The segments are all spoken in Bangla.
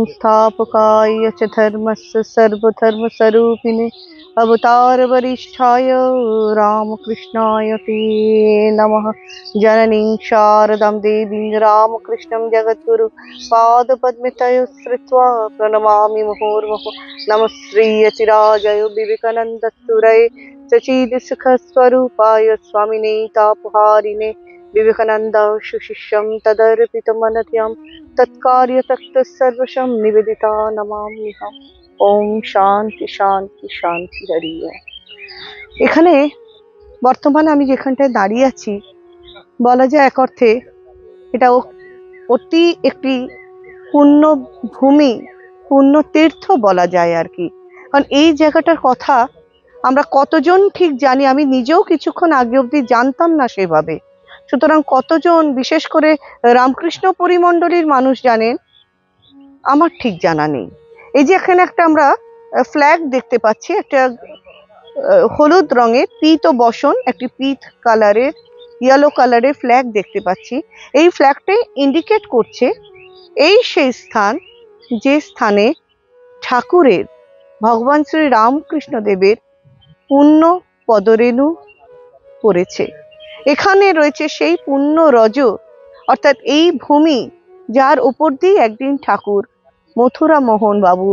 ॐ स्थापकाय च धर्मस्य सर्वधर्मस्वरूपिणे अवतारवरिष्ठाय रामकृष्णाय ते नमः जननीं शारदां देवीं रामकृष्णं जगद्गुरु पादपद्मितयो श्रुत्वा प्रणमामि मुहुर्मुहुः नमः श्रीयतिराजय विवेकानन्दस्तुरये सचिदसुखस्वरूपाय स्वामिने तापहारिणे विवेकानन्द सुशिष्यं तदर्पितमनत्यं তৎকার্যতক্ত সর্বসম নিবেদিতা নমাম্যহম ওম শান্তি শান্তি শান্তি হরি ওম। এখানে বর্তমানে আমি যেখানটায় দাঁড়িয়ে আছি বলা যায় এক অর্থে এটা ও- অতি একটি পুণ্য ভূমি পুণ্য তীর্থ বলা যায় আর কি কারণ এই জায়গাটার কথা আমরা কতজন ঠিক জানি আমি নিজেও কিছুক্ষণ আগে অবধি জানতাম না সেভাবে সুতরাং কতজন, বিশেষ করে রামকৃষ্ণ পরিমণ্ডলীর মানুষ জানেন? আমার ঠিক জানা নেই। এই যে এখানে একটা আমরা ফ্ল্যাগ দেখতে পাচ্ছি, একটা হলুদ রঙের পিত বসন, একটি পিত কালারের ইয়েলো কালারের ফ্ল্যাগ দেখতে পাচ্ছি। এই ফ্ল্যাগটাই ইন্ডিকেট করছে এই সেই স্থান, যে স্থানে ঠাকুরের, ভগবান শ্রী রামকৃষ্ণ দেবের পূর্ণ পদরেণু পড়েছে। এখানে রয়েছে সেই পুণ্য রজ অর্থাৎ এই ভূমি যার উপর দিয়ে একদিন ঠাকুর মথুরা মোহন বাবু,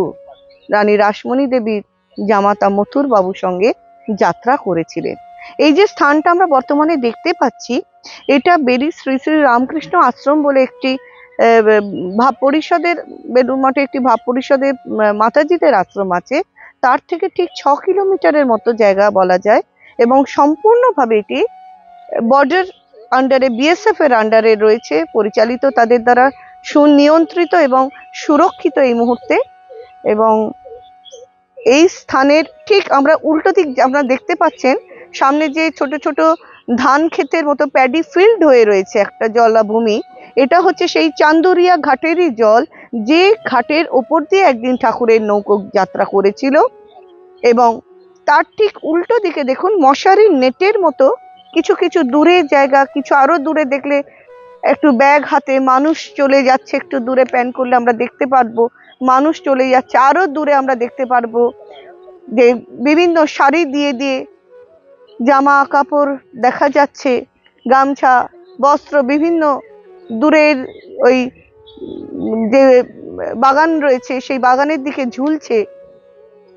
রানী রাসমণি দেবীর জামাতা মথুর বাবুর সঙ্গে যাত্রা করেছিলেন। এই যে স্থানটা আমরা বর্তমানে দেখতে পাচ্ছি, এটা বেরি শ্রী শ্রী রামকৃষ্ণ আশ্রম বলে একটি ভাব পরিষদের বেলুর মঠে একটি ভাব পরিষদের মাতাজিদের আশ্রম আছে। তার থেকে ঠিক ছ কিলোমিটারের মতো জায়গা বলা যায় এবং সম্পূর্ণভাবে এটি বর্ডার আন্ডারে বিএসএফ এর আন্ডারে রয়েছে, পরিচালিত তাদের দ্বারা সুনিয়ন্ত্রিত এবং সুরক্ষিত এই মুহূর্তে। এবং এই স্থানের ঠিক আমরা উল্টো দিক আমরা দেখতে পাচ্ছেন, সামনে যে ছোট ছোট ধান ক্ষেতের মতো প্যাডি ফিল্ড হয়ে রয়েছে একটা জলাভূমি এটা হচ্ছে সেই চান্দুরিয়া ঘাটেরই জল, যে ঘাটের ওপর দিয়ে একদিন ঠাকুরের নৌকো যাত্রা করেছিল। এবং তার ঠিক উল্টো দিকে দেখুন মশারির নেটের মতো কিছু কিছু দূরে জায়গা, কিছু আরও দূরে দেখলে একটু ব্যাগ হাতে, মানুষ চলে যাচ্ছে একটু দূরে, প্যান করলে আমরা দেখতে পারব, মানুষ চলে যাচ্ছে, আরও দূরে আমরা দেখতে পারব। যে বিভিন্ন শাড়ি দিয়ে দিয়ে জামা কাপড় দেখা যাচ্ছে, গামছা, বস্ত্র, বিভিন্ন দূরের ওই যে বাগান রয়েছে, সেই বাগানের দিকে ঝুলছে।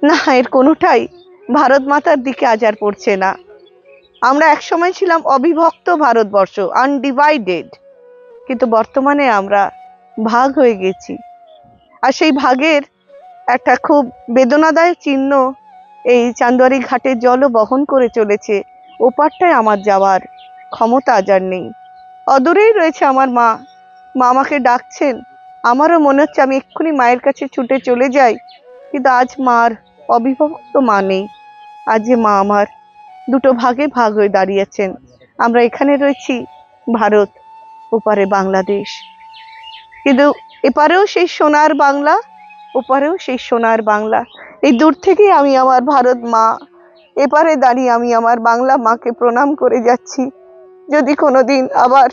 না, এর কোনোটাই ভারত মাতার দিকে আজ আর পড়ছে না। আমরা একসময় ছিলাম অবিভক্ত ভারতবর্ষ আনডিভাইডেড কিন্তু বর্তমানে আমরা ভাগ হয়ে গেছি। আর সেই ভাগের একটা খুব বেদনাদায়ক চিহ্ন এই চান্দুয়ারি ঘাটের জলও বহন করে চলেছে। ওপারটায় আমার যাওয়ার ক্ষমতা আজ আর নেই। অদূরেই রয়েছে আমার মা। মা আমাকে ডাকছেন। আমারও মনে হচ্ছে আমি এক্ষুনি মায়ের কাছে ছুটে চলে যাই, কিন্তু আজ মার অবিভক্ত মা নেই। আজ মা আমার দুটো ভাগে ভাগ হয়ে দাঁড়িয়েছেন। আমরা এখানে রয়েছি, ভারত, ওপারে বাংলাদেশ। কিন্তু এপারেও সেই সোনার বাংলা, ওপারেও সেই সোনার বাংলা। এই দূর থেকেই আমি আমার ভারত মা, এপারে দাঁড়িয়ে আমি আমার বাংলা মাকে প্রণাম করে যাচ্ছি। যদি কোনো দিন আবার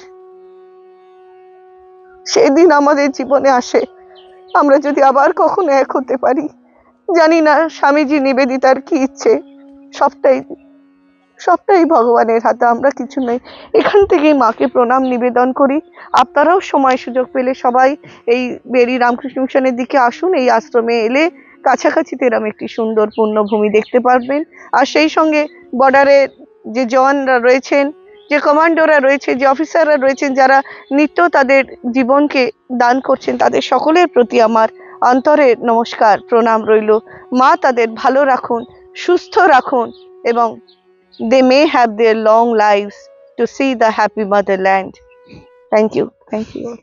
সেই দিন আমাদের জীবনে আসে, আমরা যদি আবার কখনো এক হতে পারি। জানি না স্বামীজি নিবেদিতার কি ইচ্ছে, সবটাই সবটাই ভগবানের হাতে, আমরা কিছু নেই। এখান থেকেই মাকে প্রণাম, নিবেদন করি। আপনারাও সময় সুযোগ পেলে সবাই এই বেরি রামকৃষ্ণ মিশনের দিকে আসুন, এই আশ্রমে এলে কাছাকাছিতে এরম একটি সুন্দর পূর্ণভূমি দেখতে পারবেন। আর সেই সঙ্গে বর্ডারে যে জওয়ানরা রয়েছেন, যে কমান্ডোরা রয়েছে, যে অফিসাররা রয়েছেন, যারা নিত্য তাদের জীবনকে দান করছেন, তাদের সকলের প্রতি আমার অন্তরের নমস্কার, প্রণাম রইল। মা তাদের ভালো রাখুন, সুস্থ রাখুন এবং they may have their long lives to see the happy motherland. Thank you. Thank you.